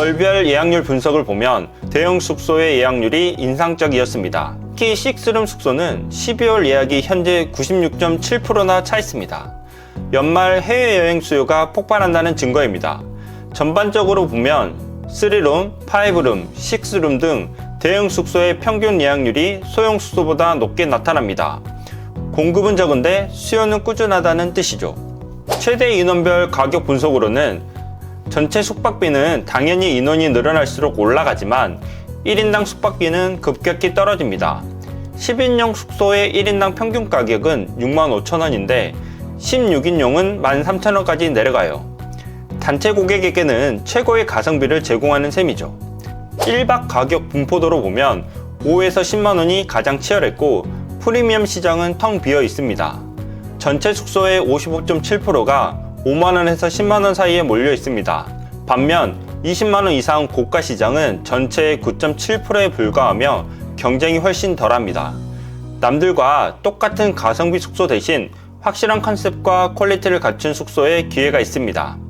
월별 예약률 분석을 보면 대형 숙소의 예약률이 인상적이었습니다. 특히 식스룸 숙소는 12월 예약이 현재 96.7%나 차 있습니다. 연말 해외여행 수요가 폭발한다는 증거입니다. 전반적으로 보면 3룸, 5룸, 6룸 등 대형 숙소의 평균 예약률이 소형 숙소보다 높게 나타납니다. 공급은 적은데 수요는 꾸준하다는 뜻이죠. 최대 인원별 가격 분석으로는 전체 숙박비는 당연히 인원이 늘어날수록 올라가지만 1인당 숙박비는 급격히 떨어집니다. 10인용 숙소의 1인당 평균 가격은 65,000원인데 16인용은 13,000원까지 내려가요. 단체 고객에게는 최고의 가성비를 제공하는 셈이죠. 1박 가격 분포도로 보면 5에서 10만원이 가장 치열했고 프리미엄 시장은 텅 비어 있습니다. 전체 숙소의 55.7%가 5만원에서 10만원 사이에 몰려 있습니다. 반면 20만원 이상 고가 시장은 전체의 9.7%에 불과하며 경쟁이 훨씬 덜합니다. 남들과 똑같은 가성비 숙소 대신 확실한 컨셉과 퀄리티를 갖춘 숙소에 기회가 있습니다.